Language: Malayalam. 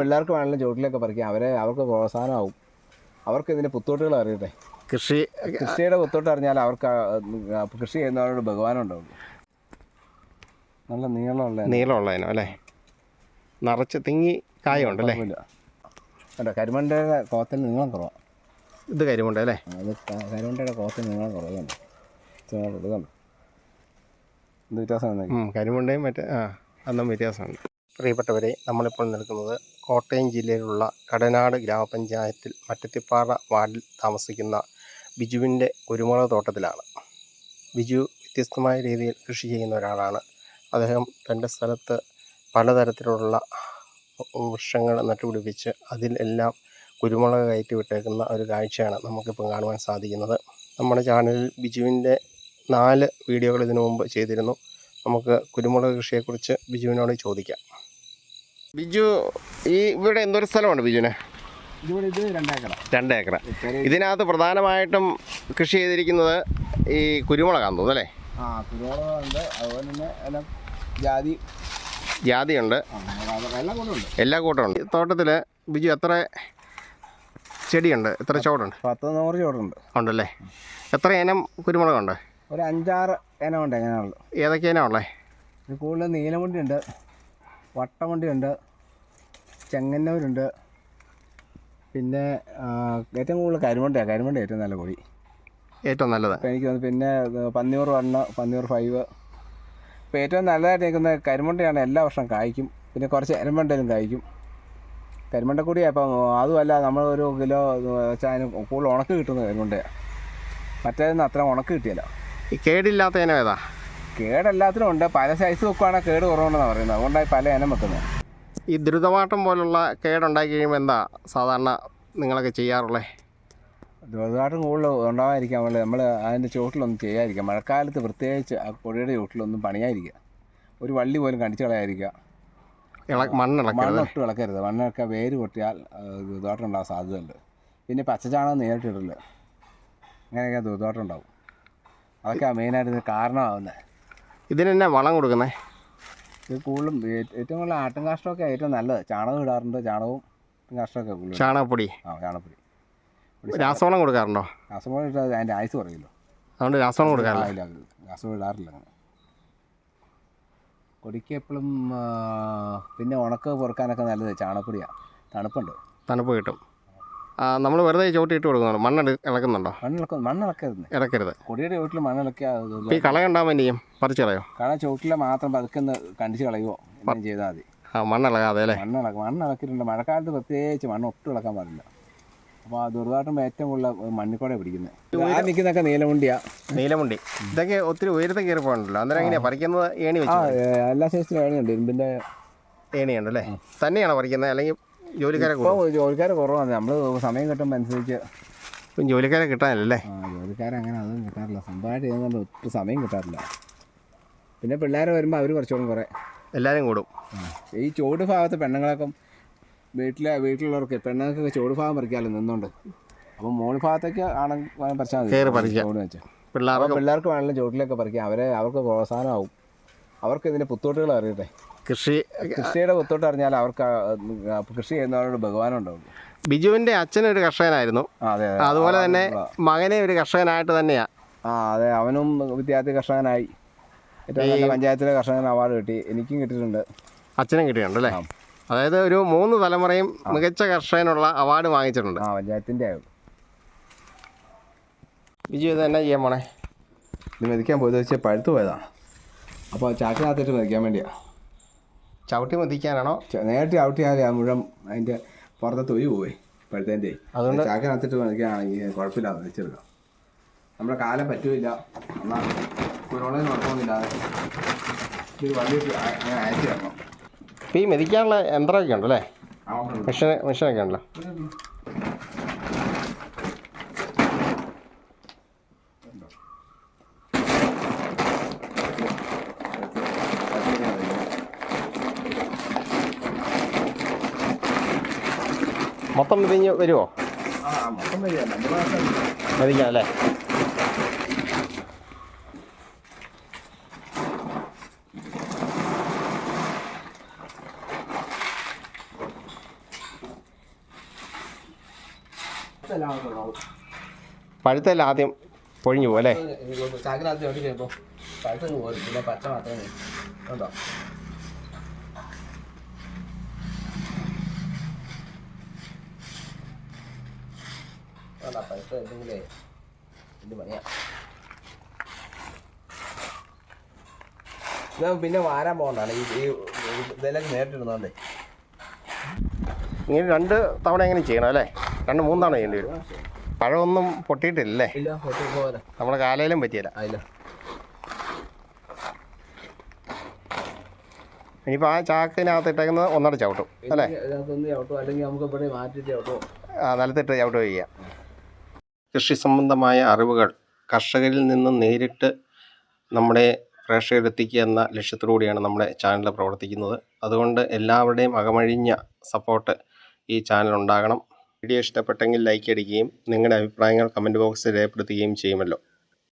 പിള്ളേർക്ക് വേണമെങ്കിലും ചുവട്ടിലൊക്കെ പറിക്കാം. അവരെ അവർക്ക് പ്രോത്സാഹനമാവും അവർക്ക് ഇതിന്റെ പുത്തോട്ടുകൾ അറിയട്ടെ? കൃഷി കൃഷിയുടെ പുത്തോട്ട് അറിഞ്ഞാൽ അവർക്ക് കൃഷി ചെയ്യുന്നവരോട് ബഹുമാനം ഉണ്ടാവും നല്ല നീളമുള്ള നീളമുള്ളതിനോ അല്ലേ? നിറച്ച് തിങ്ങി കായുണ്ടല്ലേ അല്ലേ? കണ്ടോ കരിമണ്ടയുടെ കോത്തിന് നീളം കുറവാണ് ഇത് കരിമുണ്ട അല്ലേ? അത് കരിമുണ്ടയുടെ കോത്തിന് നീളം കുറവുണ്ട് ഇത് കണ്ടോ. കരിമുണ്ടയും മറ്റേ ആ അന്നും വ്യത്യാസമുണ്ട്. പ്രിയപ്പെട്ടവരെ നമ്മളിപ്പോൾ നിൽക്കുന്നത് കോട്ടയം ജില്ലയിലുള്ള കടനാട് ഗ്രാമപഞ്ചായത്തിൽ മറ്റത്തിപ്പാറ വാർഡിൽ താമസിക്കുന്ന ബിജുവിന്റെ കുരുമുളക് തോട്ടത്തിലാണ്. ബിജു വ്യത്യസ്തമായ രീതിയിൽ കൃഷി ചെയ്യുന്ന ഒരാളാണ്. അദ്ദേഹം തന്റെ സ്ഥലത്ത് പലതരത്തിലുള്ള വൃക്ഷങ്ങൾ നട്ടുപിടിപ്പിച്ച് അതിൽ എല്ലാം കുരുമുളക് കയറ്റി വിട്ടേക്കുന്ന ഒരു കാഴ്ചയാണ് നമുക്കിപ്പം കാണുവാൻ സാധിക്കുന്നത്. നമ്മുടെ ചാനലിൽ ബിജുവിന്റെ നാല് വീഡിയോകൾ ഇതിനു മുമ്പ് ചെയ്തിരുന്നു. നമുക്ക് കുരുമുളക് കൃഷിയെക്കുറിച്ച് ബിജുവിനോട് ചോദിക്കാം. ബിജു ഈ ഇവിടെ എന്തൊരു സ്ഥലമാണ് ബിജുനെ രണ്ട് ഏക്കർ ഇതിനകത്ത് പ്രധാനമായിട്ടും കൃഷി ചെയ്തിരിക്കുന്നത് ഈ കുരുമുളകാന്ന് തോന്നുന്നു അല്ലേ? ആ കുരുമുളകുണ്ട് അതുപോലെ തന്നെ എല്ലാം ജാതി. ജാതിയുണ്ട്. എല്ലാം കൂട്ടമുണ്ട് ഈ തോട്ടത്തിൽ ബിജു എത്ര ചെടിയുണ്ട്? എത്ര ചോടുണ്ട്? പത്ത് നൂറ് ചോടുണ്ട്. ഉണ്ടല്ലേ? എത്ര ഇനം കുരുമുളകുണ്ട്? ഒരു അഞ്ചാറ് ഇനം ഉണ്ട് എങ്ങനെയാണുള്ളത്. ഏതൊക്കെ ഇനം ഉള്ളത് ഇത് കൂടുതൽ നീലമുണ്ടി ഉണ്ട് വട്ടമുണ്ടി ഉണ്ട് ചെങ്ങന്നൂരുണ്ട് പിന്നെ ഏറ്റവും കൂടുതൽ കരിമണ്ടയാണ് കരിമണ്ട ഏറ്റവും നല്ല കോഴി ഏറ്റവും നല്ലത്. എനിക്ക് തോന്നുന്നു പിന്നെ പന്നിയൂർ വണ്ണ പന്നിയൂർ ഫൈവ്. ഇപ്പോൾ ഏറ്റവും നല്ലതായിട്ട് നിൽക്കുന്ന കരിമണ്ടയാണ് എല്ലാ വർഷവും കായ്ക്കും. പിന്നെ കുറച്ച് എരമണ്ടയിലും കായ്ക്കും. കരിമണ്ടക്കൂടി അപ്പം അതുമല്ല നമ്മൾ ഒരു കിലോ വെച്ചാൽ അതിന് കൂടുതൽ ഉണക്ക് കിട്ടുന്ന കരിമണ്ടയാണ് മറ്റേതിന് അത്ര ഉണക്ക് കിട്ടിയല്ല. ഈ കേടില്ലാത്ത ഇനം ഏതാ? കേടെല്ലാത്തിനും ഉണ്ട്. പല സൈസ് വെക്കുവാണെങ്കിൽ കേട് കുറവുണ്ടെന്നാണ് പറയുന്നത്. അതുകൊണ്ടാണ് പല ഇനം വെക്കുന്നത്. ഈ ദ്രുതമാട്ടം പോലുള്ള കേടുണ്ടാക്കി കഴിയുമ്പോൾ എന്താ സാധാരണ നിങ്ങളൊക്കെ ചെയ്യാറുള്ളത് ദ്രുതമാട്ടം കൂടുതൽ ഉണ്ടാവാതിരിക്കാൻ വേണ്ടി നമ്മൾ അതിന്റെ ചുവട്ടിലൊന്നും ചെയ്യാതിരിക്കുക. മഴക്കാലത്ത് പ്രത്യേകിച്ച് ആ കൊടിയുടെ ചുവട്ടിലൊന്നും പണിയാതിരിക്കുക. ഒരു വള്ളി പോലും കടിച്ചു കളയാതിരിക്കുക. മണ്ണിട്ട് ഇളക്കരുത്. മണ്ണൊക്കെ വേര് പൊട്ടിയാൽ ദ്രുതമാട്ടം ഉണ്ടാകാൻ സാധ്യതയുണ്ട്. പിന്നെ പച്ചച്ചാണകം നേരിട്ടിടില്ല അങ്ങനെയൊക്കെ ദ്രുതമാട്ടം ഉണ്ടാവും. അതൊക്കെയാണ് മെയിനായിട്ട് ഇതിന് ഇതിന് തന്നെ വളം കൊടുക്കുന്നത് ഇത് കൂടുതലും ഏറ്റവും കൂടുതൽ ആട്ടും കാഷ്ടമൊക്കെ ഏറ്റവും നല്ലത്. ചാണകം ഇടാറുണ്ട്. ചാണകവും കാഷ്ടമൊക്കെ കൂടുതൽ ചാണകപ്പൊടി? ആ ചാണകപ്പൊടി. രാസവളം കൊടുക്കാറുണ്ടോ? രാസവളം ഇട്ടാൽ അതിന്റെ ആയുസ് കുറയുമല്ലോ. അതുകൊണ്ട് രാസവളം കൊടുക്കാറില്ല. രാസവളം ഇടാറില്ല. അങ്ങനെ കൊടിക്ക് എപ്പോഴും പിന്നെ ഉണക്ക് പൊറുക്കാനൊക്കെ നല്ലത് ചാണകപ്പൊടിയാണ് തണുപ്പുണ്ട്. തണുപ്പ് കിട്ടും. നമ്മൾ വെറുതെ ചോട്ടി ഇട്ട് കൊടുക്കുന്നുണ്ടോ. മണ്ണ് ഇളക്കുന്നുണ്ടോ? മണ്ണിളക്ക മണ്ണിളക്കരുത്. ഇളക്കരുത്. കൊടിയുടെ വീട്ടിൽ മണ്ണ് അപ്പോൾ ഈ കളയുണ്ടാകുമ്പോൾ എന്ത് ചെയ്യും പറിച്ച് കളയോ കള ചുവട്ടിലെ മാത്രം പതുക്കുന്ന കണ്ടിച്ച് കളയുമോ ചെയ്താൽ മതി. ആ മണ്ണിളകാതെ അല്ലേ? മണ്ണിളക്ക മണ്ണിളക്കിയിട്ടുണ്ട്. മഴക്കാലത്ത് പ്രത്യേകിച്ച് മണ്ണ് ഒട്ടും ഇളക്കാൻ പാടില്ല. അപ്പോൾ ആ ദുർദാട്ടം ഏറ്റവും കൂടുതൽ മണ്ണിക്കോടെ പിടിക്കുന്നത് ആ നിൽക്കുന്നതൊക്കെ നീലമുണ്ടിയാ. നീലമുണ്ടി. ഇതൊക്കെ ഒത്തിരി ഉയരത്തെ കയറി പോകണ്ടല്ലോ അന്നേരം എങ്ങനെയാണ് പറിക്കുന്നത് ഏണി വെച്ച് എല്ലാ സൈസിലും ഏണിയുണ്ട്. ഇരുമ്പിന്റെ ഏണിയുണ്ട് അല്ലേ? തന്നെയാണോ പറിക്കുന്നത് അല്ലെങ്കിൽ ജോലിക്കാരെ ഇപ്പോൾ ജോലിക്കാർ കുറവാണ്. നമ്മൾ സമയം കിട്ടുമ്പോൾ അനുസരിച്ച് ഇപ്പം ജോലിക്കാരെ കിട്ടാനല്ലേ? ആ ജോലിക്കാരങ്ങനെ അതൊന്നും കിട്ടാറില്ല. സ്വന്തമായിട്ട് ചെയ്യുന്നതുകൊണ്ട് ഒട്ടും സമയം കിട്ടാറില്ല. പിന്നെ പിള്ളേരെ വരുമ്പോൾ അവർ കുറച്ചുകൂടെ കുറേ. എല്ലാവരും കൂടും. ഈ ചൂട് ഭാഗത്ത് പെണ്ണുങ്ങളൊക്കെ വീട്ടിലെ വീട്ടിലുള്ളവർക്ക് പെണ്ണുങ്ങൾക്കൊക്കെ ചൂട് ഭാഗം പറിക്കാമല്ലോ നിന്നുണ്ട്. അപ്പം മോൾ ഭാഗത്തേക്ക് ആണെങ്കിൽ പറിച്ചാൽ മതി. ചൂട് വെച്ച്. പിള്ളേർക്ക് പിള്ളേർക്ക് വേണമെങ്കിലും ചുവട്ടിലൊക്കെ പറിക്കാം. അവരെ അവർക്ക് പ്രോത്സാഹനമാവും. അവർക്ക് ഇതിന്റെ പുത്തോട്ടുകൾ അറിയട്ടെ. കൃഷി കൃഷിയുടെ പുത്തോട്ട് അറിഞ്ഞാൽ അവർക്ക് കൃഷി ചെയ്യുന്നവരോട് ഭഗവാനുണ്ടാവും ബിജുവിന്റെ അച്ഛനൊരു കർഷകനായിരുന്നു. അതുപോലെ തന്നെ മകനെ ഒരു കർഷകനായിട്ട് തന്നെയാ. ആ അതെ അവനും വിദ്യാർത്ഥി കർഷകനായി. ഏറ്റവും നല്ല പഞ്ചായത്തിലെ കർഷകൻ അവാർഡ് കിട്ടി. എനിക്കും കിട്ടിയിട്ടുണ്ട്. അച്ഛനും കിട്ടിയിട്ടുണ്ട് അല്ലേ? അതായത് ഒരു മൂന്ന് തലമുറയും മികച്ച കർഷകനുള്ള അവാർഡ് വാങ്ങിച്ചിട്ടുണ്ട്. ആ പഞ്ചായത്തിന്റെ ആയിരുന്നു. ബിജു ഇത് തന്നെ ചെയ്യാൻ പോണേ? ഇത് മെതിക്കാൻ പോയത് വെച്ചാൽ പഴുത്തു പോയതാണ് അപ്പോൾ ചാക്കിനകത്തിട്ട് മെതിക്കാൻ വേണ്ടിയാ. ചവിട്ടി മതിക്കാനാണോ? നേരത്തെ ആ മുഴുവൻ അതിന്റെ പുറത്തെ തൊലി പോയി ഇപ്പോഴത്തേന്റെ. അതുകൊണ്ട് ചാക്കിനകത്തിട്ട് മതിക്കാണെങ്കിൽ കുഴപ്പമില്ല വെച്ചെടുക്കാം. നമ്മുടെ കാലം പറ്റൂല എന്നാൽ കുരുളയും കുഴപ്പമൊന്നുമില്ലാതെ ഇത് വണ്ടി അങ്ങനെ അയച്ചു തരണം ഇപ്പം ഈ മെതിക്കാനുള്ള യന്ത്രമൊക്കെ ഉണ്ടല്ലേ? മെഷീൻ മെഷീനൊക്കെ ഉണ്ടല്ലോ. മൊത്തം വിരിഞ്ഞ് വരുമോ വിരിക്കാം അല്ലേ പഴുത്തല്ല ആദ്യം പൊഴിഞ്ഞു പോലെ ചാക്കിനകത്ത് പഴുത്തങ്ങ് പോകും പിന്നെ പച്ച മാത്രമേ ഉണ്ടോ ഇത് പണിയാ ഇത് പിന്നെ വാരാൻ പോകണ്ടാണ്. ഈ ഇതെല്ലാം നേരിട്ടിരുന്നോണ്ടേ. ഇങ്ങനെ രണ്ട് തവണ എങ്ങനെ ചെയ്യണം അല്ലേ? രണ്ട് മൂന്ന് തവണ ചെയ്യേണ്ടി വരും. പഴമൊന്നും പൊട്ടിയിട്ടില്ലേ നമ്മുടെ കാലയിലും പറ്റിയല്ല. ഇനിയിപ്പോ ഇനിയിപ്പോൾ ആ ചാക്കിനകത്ത് ഇട്ടേക്കുന്നത് ഒന്നട ചവിട്ടും അല്ലേ? ആ, നിലത്തിട്ട് ചവിട്ട് ചെയ്യുക കൃഷി സംബന്ധമായ അറിവുകൾ കർഷകരിൽ നിന്ന് നേരിട്ട് നമ്മുടെ പ്രേക്ഷകരെത്തിക്കുക എന്ന ലക്ഷ്യത്തോടുകൂടിയാണ് നമ്മുടെ ചാനൽ പ്രവർത്തിക്കുന്നത്. അതുകൊണ്ട് എല്ലാവരുടെയും അകമഴിഞ്ഞ സപ്പോർട്ട് ഈ ചാനൽ ഉണ്ടാകണം. വീഡിയോ ഇഷ്ടപ്പെട്ടെങ്കിൽ ലൈക്ക് അടിക്കുകയും നിങ്ങളുടെ അഭിപ്രായങ്ങൾ കമന്റ് ബോക്സിൽ രേഖപ്പെടുത്തുകയും ചെയ്യുമല്ലോ.